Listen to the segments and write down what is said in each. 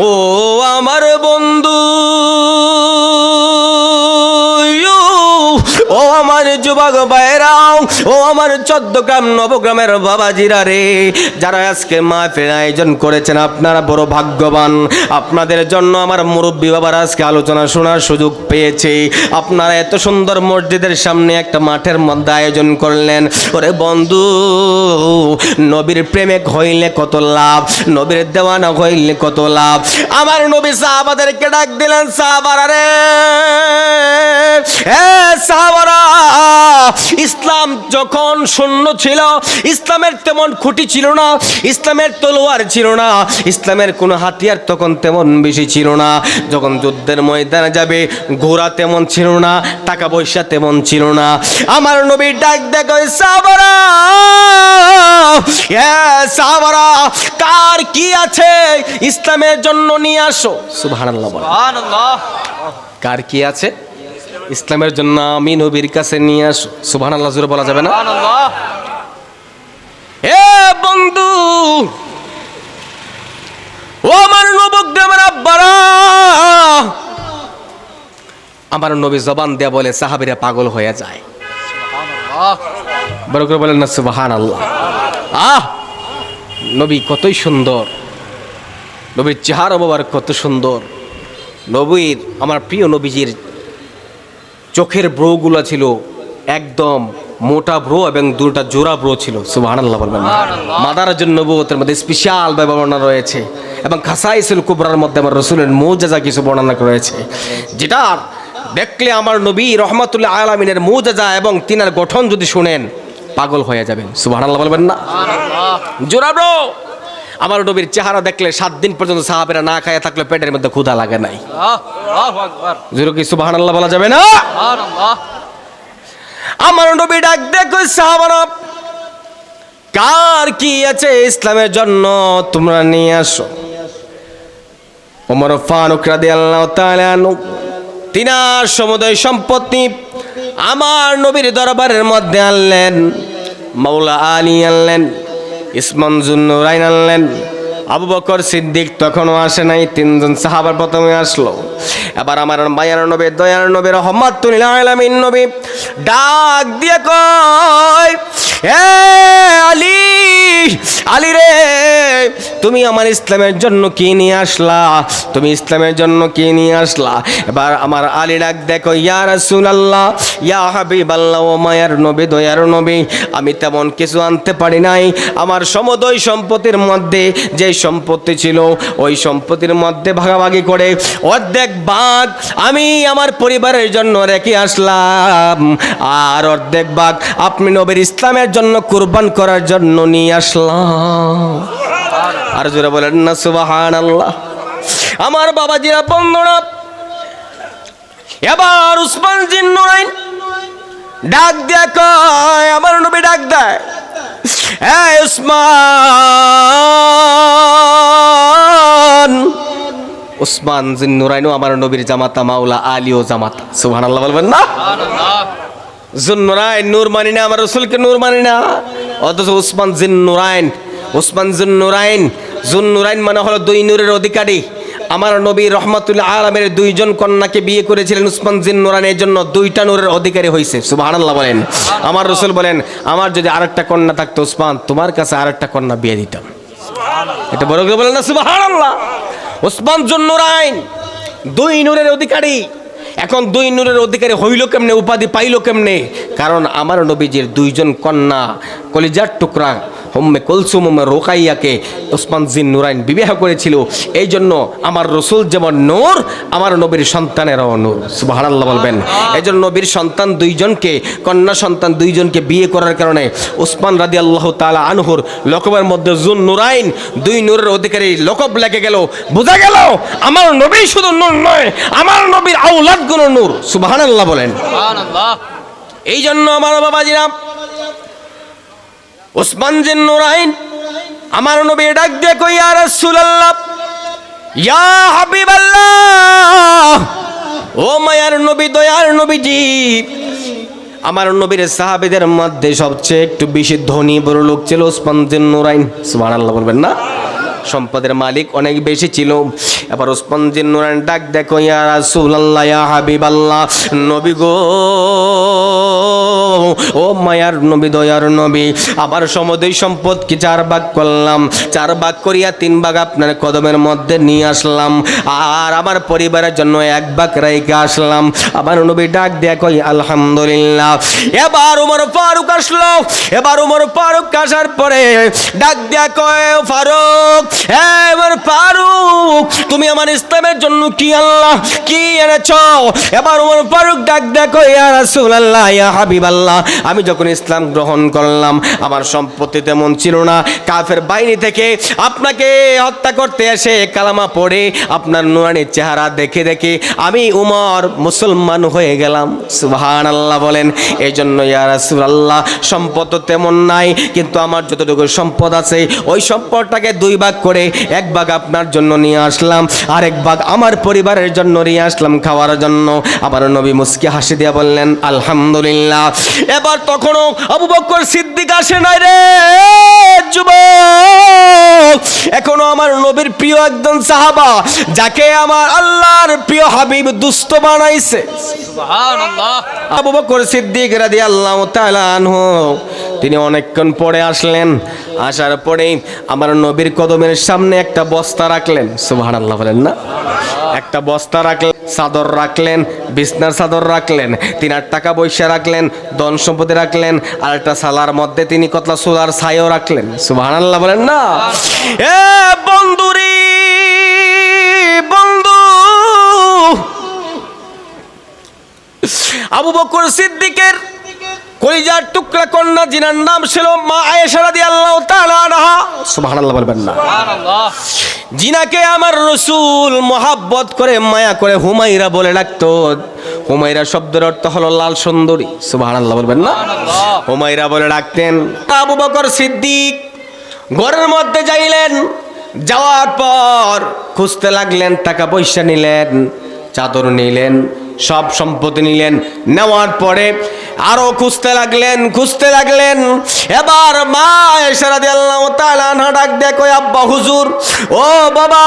ও আমার বন্ধু ও আমার যুবক ভাইরাও ও আমার চোদ্দ গ্রাম নবগ্রামের বাবাজিরা রে, যারা আজকে মাহফিল আয়োজন করেছেন, আপনারা বড় ভাগ্যবান। আপনাদের জন্য আমার মুরব্বী বাবার আজকে আলোচনা শোনার সুযোগ পেয়েছে। আপনারা এত সুন্দর মসজিদের সামনে একটা মাঠের মধ্যে আয়োজন করলেন। ওরে বন্ধু, নবীর প্রেমে হইলে কত লাভ, নবীর দেওয়ানা হইলে কত লাভ। আমার নবী সাহাবাদেরকে ডাক দিলেন, সাহাবারা রে সাহাবারা, ইসলাম যখন শূন্য ছিল ইসলামের তেমন খুঁটি ছিল না ইসলামের তলোয়ার ছিল না ইসলামের কোনো হাতিয়ার তখন তেমন বেশি ছিল না। যখন যুদ্ধের ময়দানে যাবে ঘোড়া তেমন ছিল না টাকা পয়সা তেমন ছিল না। আমার নবীর ডাক দেখো সাহাবারা এ সাহাবারা কার কি আছে? ইসলামের জন্য নিয়ে আসো। সুবহানাল্লাহ। কার কি আছে? ইসলামের জন্য আমি নবীর কাছে নিয়ে আস। সুবহান আল্লাহ জুড়ে বলা যাবে না? এ বন্ধু ও আমার নবগ্রামের আব্বারা আমার নবী জবান দেয়া বলে সাহাবিরা পাগল হয়ে যায়। বড় করে বলেন না সুবহান আল্লাহ আহ নবী কতই সুন্দর। নবীর চেহারা বাবার কত সুন্দর। নবীর আমার প্রিয় নবীজির চোখের ব্রোগুলো ছিল একদম মোটা ব্রো এবং দুটা জোড়া ব্রো ছিল সুবহানাল্লাহ বলবেন মাদার জন্য নবুয়তের মধ্যে স্পেশাল বর্ণনা রয়েছে এবং খাসাইসুল কুবরার মধ্যে আমার রসুলের মৌজাজা কিছু বর্ণনা রয়েছে। যেটা দেখলে আমার নবী রহমাতুল্লাহ আলামিনের মৌজাজা এবং তিনার গঠন যদি শুনেন পাগল হয়ে যাবেন সুবহানাল্লাহ বলবেন না। জোড়া ব্রো! আমার নবীর চেহারা দেখলে সাত দিন পর্যন্ত সাহাবেরা না খায় থাকলে পেটের মধ্যে ক্ষুধা লাগে নাই। জোরে কি সুবহানাল্লাহ বলা যাবে না? আমার নবী ডাক দেখো সাহাবারা কার কি আছে ইসলামের জন্য তোমরা নিয়ে আসো? ওমর ফারুক তাআলা তিনার সমুদয় সম্পত্তি আমার নবীর দরবারের মধ্যে আনলেন মাওলা আলী আনলেন। ইসমান জুন্নুরাইন আনলেন আবু বকর সিদ্দিক তখনও আসে নাই, তিনজন সাহাবার প্রথমে আসলো। এবার আমার মায়ার নবী, দয়ার নবী আলামিন নবী ডাক দিয়ে কয় এ আলী রে, তুমি আমার ইসলামের জন্য কি নিয়ে আসলা? তুমি ইসলামের জন্য কি নিয়ে আসলা? এবার আমার আলী ডাক, দেখো, ইয়া রাসূলুল্লাহ, ইয়া হাবিবাল্লাহ, ও মায়ার নবী, দয়ার নবী, আমি তেমন কিছু আনতে পারি নাই। আমার সমদয় সম্পত্তির মধ্যে যে সম্পত্তি ছিল, ওই সম্পত্তির মধ্যে ভাগাভাগি করে অর্ধেক ভাগ আমি আমার পরিবারের জন্য রেখে আসলাম। আর অর্ধেক বাঘ আপনি নবীর ইসলামের জন্য কুরবান করার জন্য নিয়ে আসলাম। আর জোরে বলেন না সুবাহান আল্লাহ আমার বাবাজিরা বন্ধুরা এবার উসমান জিন নুরাইন ডাক দেয়া কয় আমার নবী ডাক দেয় এই উসমান। উসমান জিন নুরাইনও আমার নবীর জামাতা মাওলা আলীও জামাতা। সুবহানাল্লাহ বলবেন না? জুন্নুরাইন নূর মানি না আমার রসুলকে নূর মানি না। অথচ উসমান জিন নুরাইন উসমান জিন নুরাইন। জুন নুরাইন মানে হলো দুই নূরের অধিকারী। আমার নবী রহমাতুল্লাহ আলমের দুইজন কন্যাকে বিয়ে করেছিলেন উসমান জিন নুরাইনের জন্য দুইটা নূরের অধিকারী হয়েছে সুবহানাল্লাহ বলেন। আমার রসুল বলেন আমার যদি আরেকটা কন্যা থাকতো উসমান তোমার কাছে আরেকটা কন্যা বিয়ে দিতাম। এটা বড় করে বলেন না সুবহানাল্লাহ। উসমান জুন নুরাইন দুই নূরের অধিকারী। এখন দুই নূরের অধিকারী হইল কেমনে, উপাধি পাইল কেমনে? কারণ আমার নবীজির দুইজন কন্যা, কলিজার টুকরা হোম্মে কলসুম রোকাইয়াকে ওসমান জিন নুরাইন বিবাহ করেছিল। এই জন্য আমার রসুল যেমন নূর আমার নবীর সন্তানেরও নূর। সুবহানাল্লাহ বলবেন। এই জন্য নবীর সন্তান দুইজনকে কন্যা সন্তান দুইজনকে বিয়ে করার কারণে ওসমান রাদি আল্লাহ তালা আনহুর লকবের মধ্যে জুন নুরাইন দুই নূরের অধিকারী লকব লেগে গেল। বোঝা গেল আমার নবী শুধু নূর নয় আমার নবীর আউলাদ গুণ নূর। সুবহানাল্লাহ বলেন। এই জন্য আমার বাবাজিরা ওসমান জিন নুরাইন, আমার নবী ডাক কই, ইয়া রাসূলুল্লাহ, ইয়া হাবিবাল্লাহ, ও মায়ার নবী, দয়ার নবীজি, আমার নবীর সাহাবীদের মধ্যে সবচেয়ে একটু বেশি ধনী বড় লোক ছিল ওসমান জিন নুরাইন। সুবহানাল্লাহ বলবেন না? সম্পদের মালিক অনেক বেশি ছিল। এবার ওসমান জিন নুরান ডাক দেখো ইয়া রাসূলুল্লাহ, ইয়া হাবিবাল্লাহ, নবী গো ও মায়ার নবী, দয়ার নবী। আবার সমুদয় সম্পদ কি চার ভাগ করলাম? চার ভাগ করিয়া তিন ভাগ আপনার কদমের মধ্যে নিয়ে আসলাম। আর আমার পরিবারের জন্য এক ভাগ রেখে আসলাম। আমার নবী ডাক দেয়া কই আলহামদুলিল্লাহ। এবার উমর ফারুক আসলো। এবার উমর ফারুক আসার পরে ডাক দেয়া কয় ফারুক এবার ফারুক, তুমি আমার ইসলামের জন্য কি আল্লাহ, কি এনেছ? এবার উমর ফারুক ডাক দেয়া কয়, ইয়া রাসূলুল্লাহ, ইয়া হাবিবাল্লাহ। আমি যখন ইসলাম গ্রহণ করলাম, আমার সম্পত্তি তেমন ছিল না। কাফের বাহিনী থেকে আপনাকে হত্যা করতে এসে কালামা পড়ে আপনার নুরানির চেহারা দেখে দেখে আমি উমর মুসলমান হয়ে গেলাম। সুহান আল্লাহ বলেন এই জন্য আল্লাহ সম্পদ তেমন নাই, কিন্তু আমার যতটুকু সম্পদ আছে, ওই সম্পদটাকে দুই ভাগ করে এক ভাগ আপনার জন্য নিয়ে আসলাম আর এক ভাগ আমার পরিবারের জন্য নিয়ে আসলাম খাওয়ার জন্য। আবার নবী মুসকি হাসি দিয়া বললেন, আলহামদুলিল্লাহ। এবার তখনও আবু বক্কর সিদ্দিক আসে নাই রে যুবক। এখনও আমার নবীর প্রিয় একজন সাহাবা যাকে আমার আল্লাহর প্রিয় হাবিব দুস্থ বানাইছে। আবু বকর সিদ্দিক রাদিয়াল্লাহু তাআলা আনহু তিনি অনেকক্ষণ পরে আসলেন। আসার পরেই আমার নবীর কদমের সামনে একটা বস্তা রাখলেন। সুবহানাল্লাহ বলেন না? একটা বস্তা রাখলেন। চাদর রাখলেন, বিছনার চাদর রাখলেন, তিনার টাকা পয়সা রাখলেন, ধন সম্পত্তি রাখলেন, আর একটা সালার মধ্যে তিনি কতলা সোলার ছাইও রাখলেন। সুবহানাল্লাহ বলেন না? এ বন্ধুরি, বন্ধু! আবু বকর সিদ্দিকের কলিজার টুকরা কন্যা জিনার নাম ছিল মা আয়েশা রাদিয়াল্লাহু তাআলা আনহা। সুবহানাল্লাহ বলবেন না। জিনাকে আমার রসুল মহাব্বত করে মায়া করে হুমাইরা বলে ডাকতো। হুমাইরা শব্দের অর্থ হলো লাল সুন্দরী। সুবহানাল্লাহ বলবেন না? হুমাইরা বলে ডাকতেন আবু বকর সিদ্দিক ঘরের মধ্যে যাইলেন। যাওয়ার পর খুঁজতে লাগলেন টাকা পয়সা নিলেন চাদর নিলেন সব সম্পত্তি নিলেন। নেওয়ার পরে আরও খুঁজতে লাগলেন খুঁজতে লাগলেন। এবার মা এসারা দিয়াল্লাহ তাআলা ডাক দেখো আব্বা হুজুর, ও বাবা,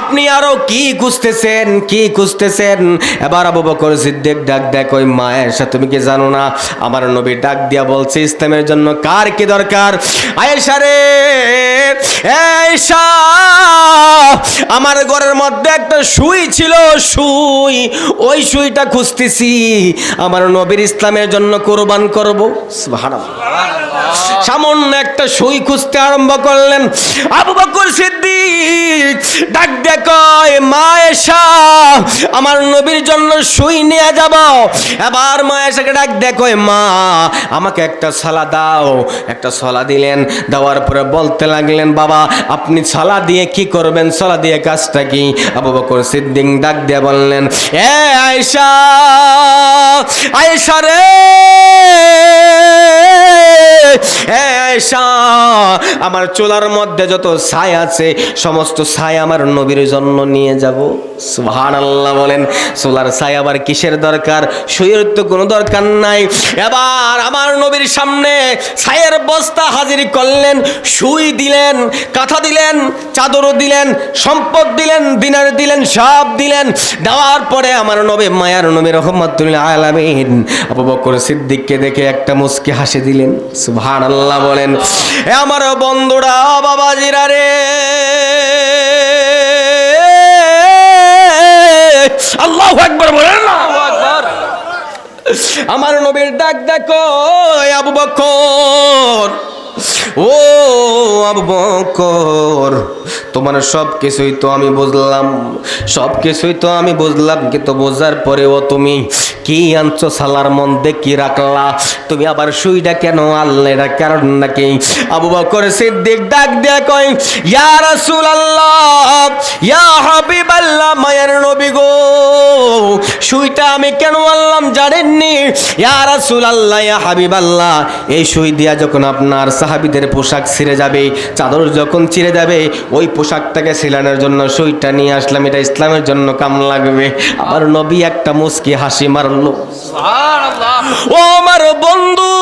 আপনি আরও কি খুঁজতেছেন কি খুঁজতেছেন? এবার আবু বকর সিদ্দিক ডাক দেখো মা এসা তুমি কি জানো না, আমার নবী ডাক দিয়া বলছে, ইসলামের জন্য কার কি দরকার? আয়েশা রে আয়েশা আমার ঘরের মধ্যে একটা সুই ছিল, সুই। ওই সুইটা খুঁজতেছি। আমার নবীর ইসলামের জন্য কোরবান করব। সামান্য একটা সুই খুঁজতে আরম্ভ করলেন। আবু বকর ডাক দেখয় এসা। আমার নবীর জন্য সুই নিয়ে যাব। এবার মা এসাকে ডাক দেখয় মা, আমাকে একটা সালা দাও। একটা সলা দিলেন, দেওয়ার পরে বলতে লাগলেন, বাবা, আপনি ছলা দিয়ে কি করবেন? ছলা দিয়ে কাজটা কি? আবু বকর সিদ্দিক ডাক দিয়ে বললেন, এ আয়েশা আয়েশা রে। আমার চুলার মধ্যে যত ছাই আছে সমস্ত ছাই আমার নবীর জন্য নিয়ে যাব। সুবহান আল্লাহ বলেন, সোলার ছাই আবার কিসের দরকার? সুইয়ের তো কোনো দরকার নাই। এবার আমার নবীর সামনে ছায়ের বস্তা হাজির করলেন, সুই দিলেন, কাঁথা দিলেন, চাদরও দিলেন, সম্পদ দিলেন, দিনার দিলেন, সব দিলেন। দেওয়ার পরে আমার নবী, মায়ার নবী রহমতুল্লাহ আলামিন আবু সিদ্দিককে দেখে একটা মুস্কি হাসি দিলেন। সুবহান আল্লাহ বলেন আমার বন্ধুরা, বাবাজিরা রে। আল্লাহু একবার বলেন আমার নবীর ডাক দেখো আবু বকর ও আবু বকর তোমার সব কিছুই তো আমি বুঝলাম, সব কিছুই তো আমি বুঝলাম, কিন্তু বোঝার পরেও তুমি কি আনছো সালার মধ্যে কি রাখলা? তুমি আবার সুইটা কেন আনলে এটা কারণ নাকি আবু বকর সিদ্দিক ডাক দেয়া কয়, ইয়া রাসূলুল্লাহ, ইয়া হাবিবাল্লাহ, মায়ের নবী গো, সুইটা আমি কেন আনলাম জানেননি? ইয়া রাসূলুল্লাহ, ইয়া হাবিবাল্লাহ, এই সুই দিয়া যখন আপনার সাহাবীদের পোশাক ছিঁড়ে যাবে, চাদর যখন ছিঁড়ে যাবে, ওই পোশাকটাকে সিলানোর জন্য সুইটা নিয়ে আসলাম এটা ইসলামের জন্য কাম লাগবে। আমার নবী একটা মুস্কি হাসি মারলো। ও আমার বন্ধু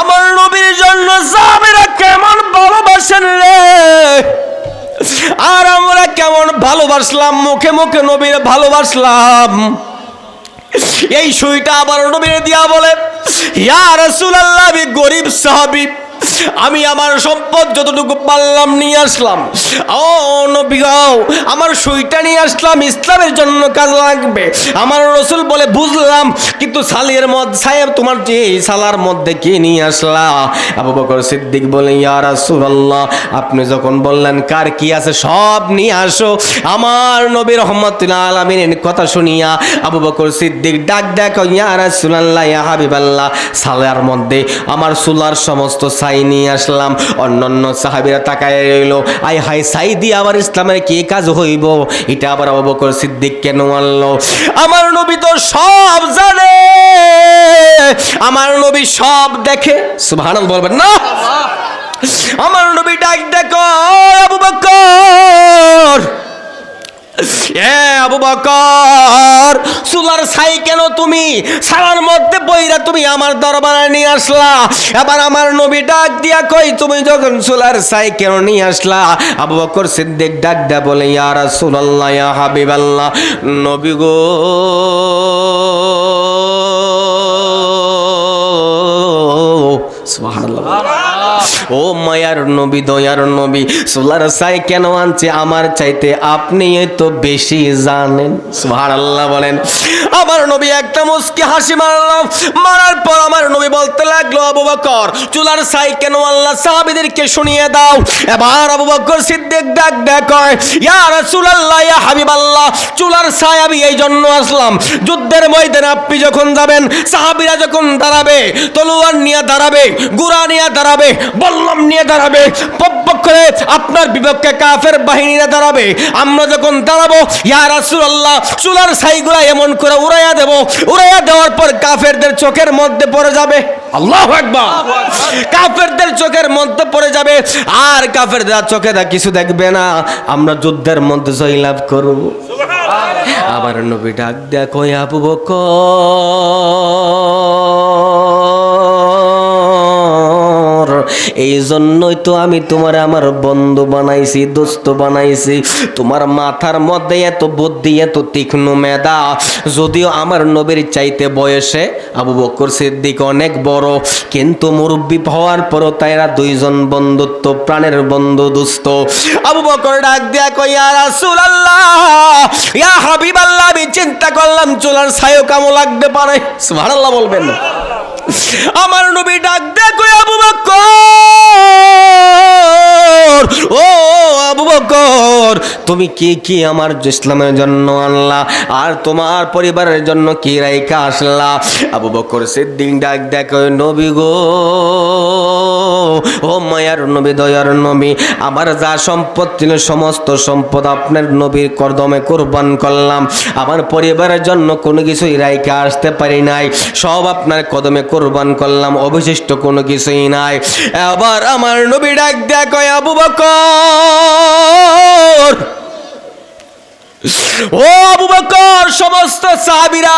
আমার নবীর জন্য সাহাবীরা কেমন কেমন ভালোবাসেন রে? আর আমরা কেমন ভালোবাসলাম মুখে মুখে নবীর ভালোবাসলাম। এই সুইটা আবার নবীর দিয়া বলে ইয়া রাসূলুল্লাহ আমি গরিব সাহাবী। আমি আমার সম্পদ যতটুকু পারলাম নিয়ে আসলাম। ও নবী গো, আমার সুইটা নিয়ে আসলাম ইসলামের জন্য কাজ লাগবে। আমার রসুল বলে বুঝলাম কিন্তু সালের মধ্যে সাহেব তোমার যে সালার মধ্যে কি নিয়ে আসলা? আবু বকর সিদ্দিক বলে ইয়া রাসূলুল্লাহ আপনি যখন বললেন কার কি আছে সব নিয়ে আসো। আমার নবী রহমতুল্লাহ আলামিনের কথা শুনিয়া আবু বকর সিদ্দিক ডাক দেখো ইয়া রাসূলুল্লাহ ইয়া হাবিবাল্লাহ সালার মধ্যে আমার সুলার সমস্ত সাই নিয়ে আসলাম। অন্যান্য সাহাবিরা তাকায় রইল। আই হাই সাই দিয়ে আবার ইসলামের কি কাজ হইব? এটা আবার আবু বকর সিদ্দিক কেন আনলো আমার নবী তো সব জানে। আমার নবী সব দেখে। সুবহানাল্লাহ বলবেন না! আমার নবী ডাক দেখো আবু বকর। এ আবু বকর সুলার ছাই কেন তুমি সারার মধ্যে বইরা তুমি আমার দরবারে নিয়ে আসলা। এবার আমার নবী দিয়া কই তুমি যখন সুলার ছাই কেন নিয়ে আসলা, আবু বকর সিদ্দিক ডাক দেয়া বলে, ইয়া রাসূলুল্লাহ, ইয়া হাবিবাল্লাহ, নবী গো। ও মায়ার নবী, দয়ার নবী, সোলার সাই কেন আনছে আমার চাইতে আপনি তো বেশি জানেন? সুবহানাল্লাহ বলেন। আমার নবী একটা মুস্কি হাসি মারলাম মারার পর আমার নবী বলতে লাগল, আবু বকর, চুলার সাই কেন আল্লাহ, সাহাবীদেরকে শুনিয়ে দাও। এবার আবু বকর সিদ্দিক ডাক ডাক ইয়া রাসূলুল্লাহ, ইয়া হাবিবাল্লাহ, চুলার সাই আমি এই জন্য আসলাম। যুদ্ধের ময়দানে আপনি যখন যাবেন, সাহাবীরা যখন দাঁড়াবে, তলোয়ার নিয়ে দাঁড়াবে, গুড়া নিয়ে দাঁড়াবে বল্লম নিয়ে দাঁড়াবে। করে আপনার বিপক্ষে কাফের বাহিনীরা দাঁড়াবে। আমরা যখন দাঁড়াবো ইয়া রাসূলুল্লাহ চুলার সাইগুলা এমন করে উড়াইয়া দেব। উড়াইয়া দেওয়ার পর কাফেরদের চোখের মধ্যে পড়ে যাবে। আল্লাহু আকবার। কাফেরদের চোখের মধ্যে পড়ে যাবে। আর কাফেরদের চোখে দা কিছু দেখবে না। আমরা যুদ্ধের মধ্যে জয়লাভ করব। আবার নবী ডাক দেখো আবু বকর এই জন্যই তো আমি তোমার আমার বন্ধু বানাইছি, দোস্ত বানাইছি। তোমার মাথার মধ্যে এত বুদ্ধি, এত তীক্ষ্ণ মেধা, যদিও আমার নবীর চাইতে বয়সে আবু বকর সিদ্দিক অনেক বড়, কিন্তু মুরব্বী হওয়ার পরও তাইরা দুইজন বন্ধুত্ব, প্রাণের বন্ধু দুস্থ আবু বকর ডাক দিয়া কই ইয়া রাসূলুল্লাহ, ইয়া হাবিবাল্লাহ, আমি চিন্তা করলাম চুলার ছায়ও কামো লাগতে পারে। সুবহানাল্লাহ বলবেন। আমার নবী ডাক দেখো আবু বকর ও বকর তুমি কি কি আমার ইসলামের জন্য আনলা আর তোমার পরিবারের জন্য কি রাইকা আসলা? আবু বকর সিদ্দিক ডাক দেখো নবী গো, ও মায়ার নবী, দয়ার নবী, আমার যা সম্পদ ছিল, সমস্ত সম্পদ আপনার নবীর কর্দমে কোরবান করলাম। আমার পরিবারের জন্য কোনো কিছুই রাইকা আসতে পারি নাই। সব আপনার কদমে কোরবান করলাম, অবশিষ্ট কোনো কিছুই নাই। এবার আমার নবী ডাক দেখো আবু বকর বছর ও আবু বকর, সমস্ত সাহাবীরা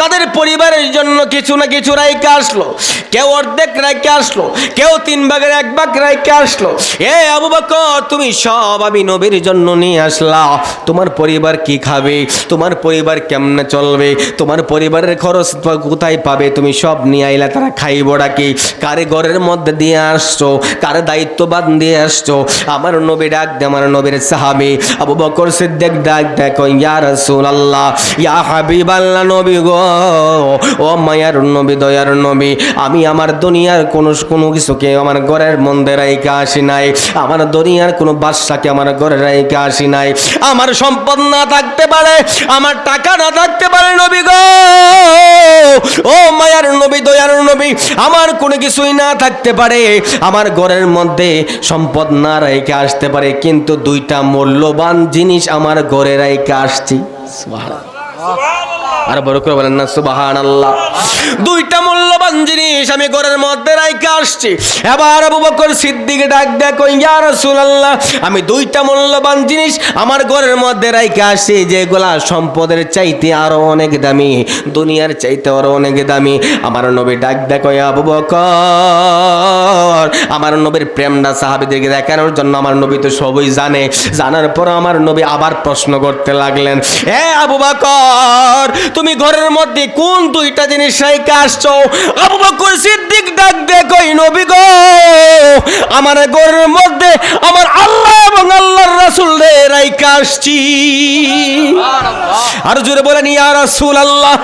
তাদের পরিবারের জন্য কিছু না কিছু রাইকে আসলো। কেউ অর্ধেক রাইকে আসলো, কেউ তিন ভাগের এক ভাগ রাইকে আসলো। এ আবু বকর, তুমি সব আমি নবীর জন্য নিয়ে আসলা। তোমার পরিবার কি খাবে? তোমার পরিবার কেমনে চলবে? তোমার পরিবারের খরচ কোথায় পাবে? তুমি সব নিয়ে আইলা, তারা খাইব ডাকি কারে ঘরের মধ্যে দিয়ে আসছো? কারে দায়িত্ববান দিয়ে আসছো? আমার নবী ডাক দে, আমার নবীর সাহাবি। আবু বকর সিদ্দিক ডাক দেখো, ইয়া রাসূলুল্লাহ, ইয়া হাবিবাল্লাহ নবী গো, ও মায়ার নবী, দয়ার নবী, আমি আমার দুনিয়ার কোনো কোনো কিছুকে আমার ঘরের মধ্যে রাইকা আসি নাই, আমার দুনিয়ার কোনো বাদশাকে আমার ঘরে রাইকা আসি নাই, আমার সম্পদ না থাকতে পারে, আমার টাকা না থাকতে পারে নবী গো, ও মায়ার নবী, দয়ার নবী, আমার কোনো কিছুই না থাকতে পারে, আমার ঘরের মধ্যে সম্পদ না রেখে আসতে পারে, কিন্তু দুইটা মূল্যবান জিনিস আমার ঘরে রেখে আসছি সুবহানাল্লাহ। আর বড় করে বলেন না সুবাহান আল্লাহ দুইটা মূল্যবান জিনিস আমি ঘরের মধ্যে রাইকে আসছি। এবার আবু বকর সিদ্দিক ডাক দেখো ইয়া রাসূলুল্লাহ, আমি দুইটা মূল্যবান জিনিস আমার ঘরের মধ্যে রাইকে আসছি, যেগুলা সম্পদের চাইতে আরও অনেক দামি, দুনিয়ার চাইতে আরও অনেক দামি। আমার নবী ডাক দেখো আবু বকর, আমার নবীর প্রেমটা সাহাবীদেরকে দেখানোর জন্য আমার নবী তো সবই জানে। জানার পর আমার নবী আবার প্রশ্ন করতে লাগলেন, এ আবু বকর তুমি ঘরের মধ্যে কোন দুইটা জিনিস রাইকে আসছো? আবু বকর সিদ্দিক ডাক দে কই নবী গো আমার ঘরের মধ্যে আমার আল্লাহ এবং আল্লাহর রাসূল রে রাইকে আসছি। আর জোরে বলেন ইয়া রাসূল আল্লাহ